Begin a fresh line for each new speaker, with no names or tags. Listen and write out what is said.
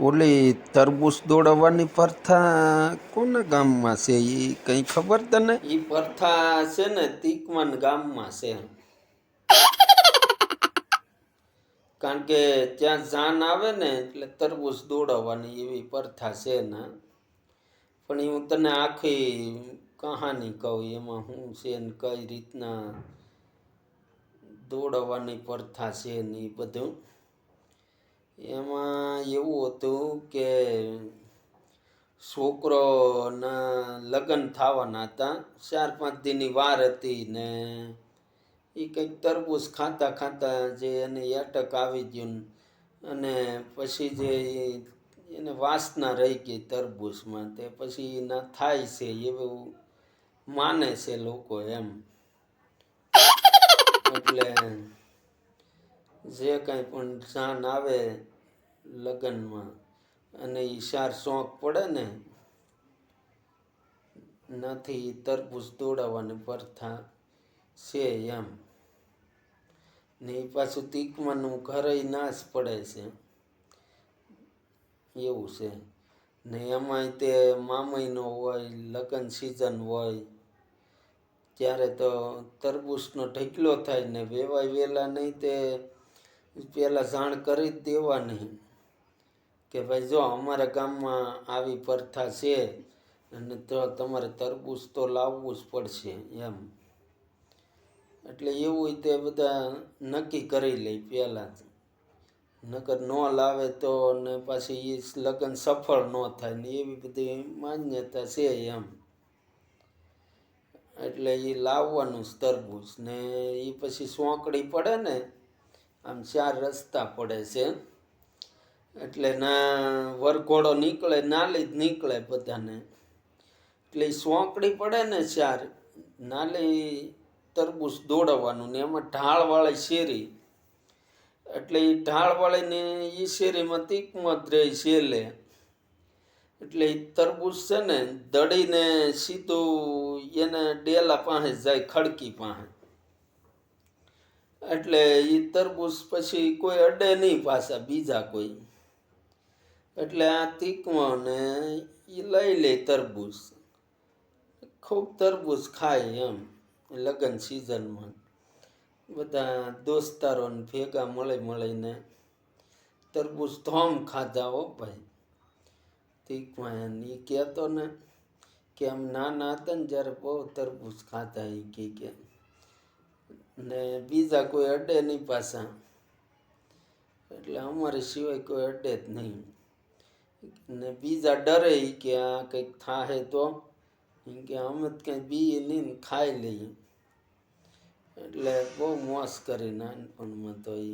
ઓલી તરબૂચ દોડવાની પ્રથા કોના ગામમાં છે? એ કંઈ ખબર તને? એ પ્રથા છે ને તીકવાન ગામમાં છે. કારણ કે ત્યાં જાન આવે ને એટલે તરબૂચ દોડાવવાની એવી પ્રથા છે ને. પણ હું તને આખી કહાની કહું, એમાં હું છે ને કઈ રીતના દોડાવવાની પ્રથા છે ને એ બધું. એમાં એવું હતું કે છોકરોના લગ્ન થવાના હતા. ચાર પાંચ દિનની વાર હતી ને એ કંઈક તરબૂચ ખાતા ખાતા જે એને એટક આવી ગયું અને પછી જે એને વાસના રહી ગઈ તરબૂચમાં તે પછી એના થાય છે એવું માને છે લોકો એમ. એટલે જે કાંઈ પણ જાન આવે લગ્નમાં. અને ચાર શોખ પડે ને, નથી તરબૂચ દોડાવવાની પ્રથા છે એમ. ને એ પાછું તીકમાનું ઘરે નાશ પડે છે. એવું છે. ને એમાંય તે મામઈનો હોય, લગ્ન સિઝન હોય, ત્યારે તો તરબૂચનો ઢગલો થાય ને વેવાય વેલા નહીં તે પહેલાં જાણ કરી જ દેવાની. કે ભાઈ જો અમારા ગામમાં આવી પ્રથા છે અને તો તમારે તરબૂચ તો લાવવું જ પડશે એમ. એટલે એવું તે બધા નક્કી કરી લે પહેલાં જ. નકર ન લાવે તો ને પાછી એ લગ્ન સફળ ન થાય ને એવી બધી માન્યતા છે એમ. એટલે એ લાવવાનું તરબૂચ ને એ પછી સોંકડી પડે ને, આમ ચાર રસ્તા પડે છે. એટલે ના, વરઘોડો નીકળે, નાલી જ નીકળે બધાને. એટલે સોંકડી પડે ને ચાર, નાલી તરબૂચ દોડવાનું ને એમાં ઢાળવાળી શેરી. એટલે એ ઢાળવાળીને એ શેરીમાં તીકમત રહે છેલ્લે એટલે એ તરબૂચ છે ને, દડીને સીધું એને ડેલા પાસે જાય, ખડકી પાસે. એટલે એ તરબૂચ પછી કોઈ અડે નહીં પાછા બીજા કોઈ. એટલે આ તીકવાને એ લઈ લે તરબૂચ. ખૂબ તરબૂચ ખાય એમ લગ્ન સિઝનમાં. બધા દોસ્તારોને ભેગા મળી મળીને તરબૂચ ધોમ ખાધા હો ભાઈ. તીકવાન એ કહેતો ને કે આમ નાના હતા ને જ્યારે બહુ તરબૂચ ખાતા એ કે કે, ને બીજા કોઈ અડે નહીં પાછા. એટલે અમારે સિવાય કોઈ અડે જ નહીં. ને બીજા ડરે કે આ કંઈક થાહે તો. કે અમે કંઈ બી નહીં ખાઈ લઈએ. એટલે બહુ મોસ કરી નાનપણમાં તો એ